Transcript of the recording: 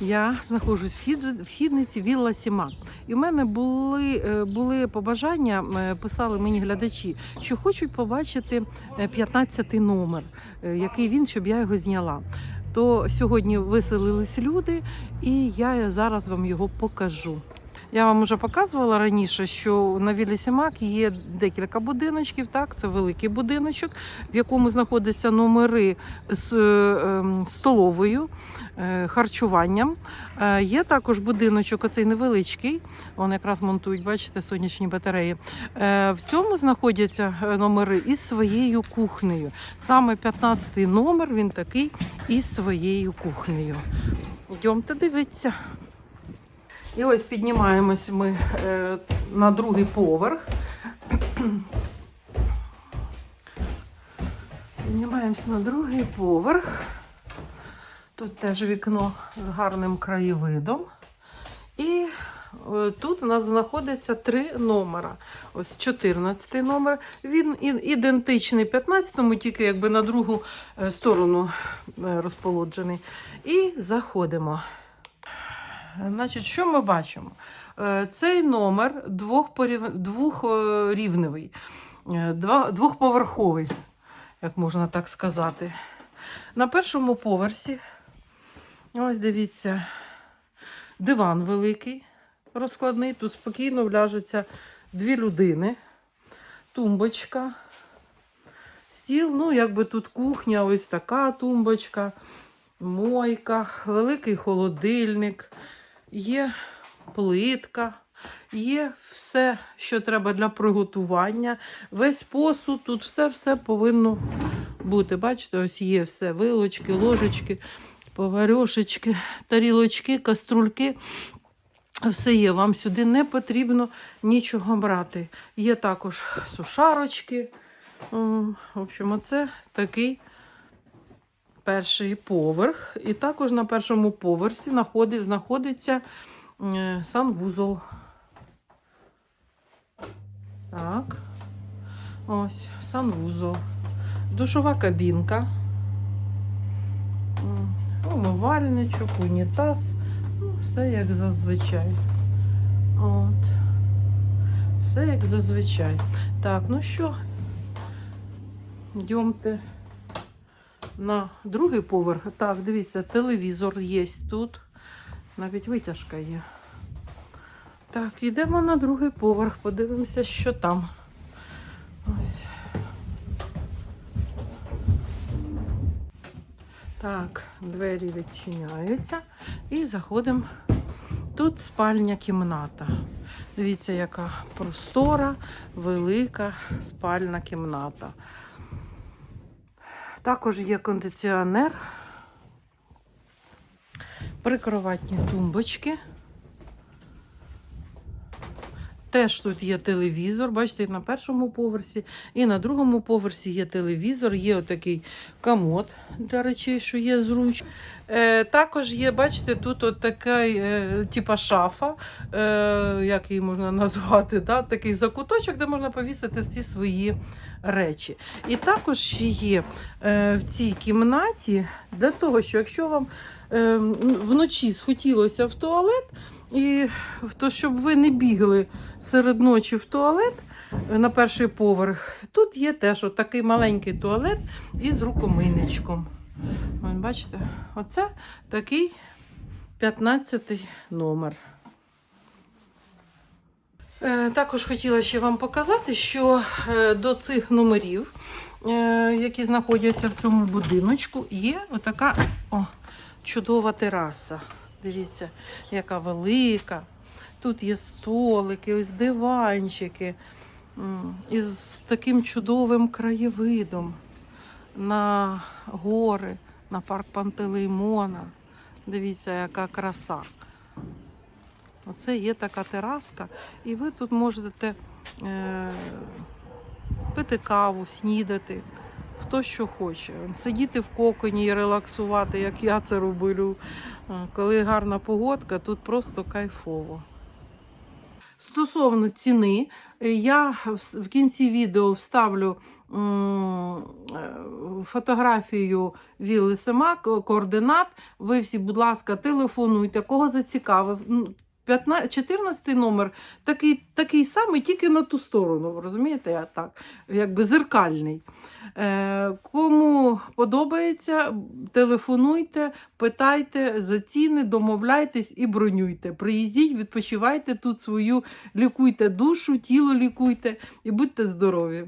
Я знаходжусь в хід- в хідниці Вілла Сіма. І в мене були, е, були побажання, е, писали мені глядачі, що хочуть побачити 15-й номер, е, який він, щоб я його зняла. То сьогодні виселились люди, і я зараз вам його покажу. Я вам вже показувала раніше, що на Віллі Сімак є декілька будиночків. Так, це великий будиночок, в якому знаходяться номери з е, ем, столовою, е, харчуванням. Е, Є також будиночок, оцей невеличкий. Вони якраз монтують, бачите, сонячні батареї. В цьому знаходяться номери із своєю кухнею. Саме 15-й номер він такий із своєю кухнею. Йдемте дивитися. І ось піднімаємось ми е, на другий поверх. Піднімаємось на другий поверх. Тут теж вікно з гарним краєвидом. І е, тут у нас знаходиться три номера. Ось 14 номер. Він ідентичний 15-му, тільки якби на другу е, сторону розполоджений. І заходимо. Значить, що ми бачимо? Е, Цей номер двохрівневий, е, двохповерховий, як можна так сказати. На першому поверсі, ось дивіться, диван великий, розкладний. Тут спокійно вляжуться дві людини, тумбочка, стіл, ну, якби тут кухня, ось така тумбочка, мойка, великий холодильник, є плитка, є все, що треба для приготування. Весь посуд, тут все-все повинно бути. Бачите, ось є все: вилочки, ложечки, поварьошечки, тарілочки, каструльки. Все є, вам сюди не потрібно нічого брати. Є також сушарочки. В общем, оце такий перший поверх. І також на першому поверсі знаходиться е, санвузол. Так. Ось, санвузол. Душова кабінка. Умивальничок, унітаз. Ну, все як зазвичай. От. Все як зазвичай. Так, ну що, йдемте на другий поверх. Так, дивіться, телевізор є тут. Навіть витяжка є. Так, йдемо на другий поверх, подивимося, що там. Ось. Так, двері відчиняються і заходимо. Тут спальня кімната. Дивіться, яка простора, велика спальна кімната. Також є кондиціонер, прикроватні тумбочки. Теж тут є телевізор. Бачите, і на першому поверсі, і на другому поверсі є телевізор, є отакий комод для речей, що є зручно. Е, також є, бачите, тут от така е, типа шафа, е, як її можна назвати, да? такий закуточок, де можна повісити всі свої речі. І також є е, в цій кімнаті для того, що якщо вам вночі схотілося в туалет, і то, щоб ви не бігли серед ночі в туалет е, на перший поверх, тут є теж такий маленький туалет із рукомийничком. Бачите, оце такий 15 номер. Е, Також хотіла ще вам показати, що е, до цих номерів, які знаходяться в цьому будиночку, є отака о, чудова тераса. Дивіться, яка велика. Тут є столики, ось диванчики. Із таким чудовим краєвидом на гори, на парк Пантелеймона. Дивіться, яка краса. Оце є така тераска, і ви тут можете е, пити каву, снідати, хто що хоче. Сидіти в коконі і релаксувати, як я це роблю. Коли гарна погодка, тут просто кайфово. Стосовно ціни, е, я в кінці відео вставлю е, фотографію Вілли Сема, ко- координат. Ви всі, будь ласка, телефонуйте, кого зацікавив. Ну, 15, 14 номер такий, такий самий, тільки на ту сторону. Розумієте, я так, якби зеркальний. Е, кому подобається, телефонуйте, питайте за ціни, домовляйтесь і бронюйте. Приїздіть, відпочивайте тут свою, лікуйте душу, тіло лікуйте і будьте здорові.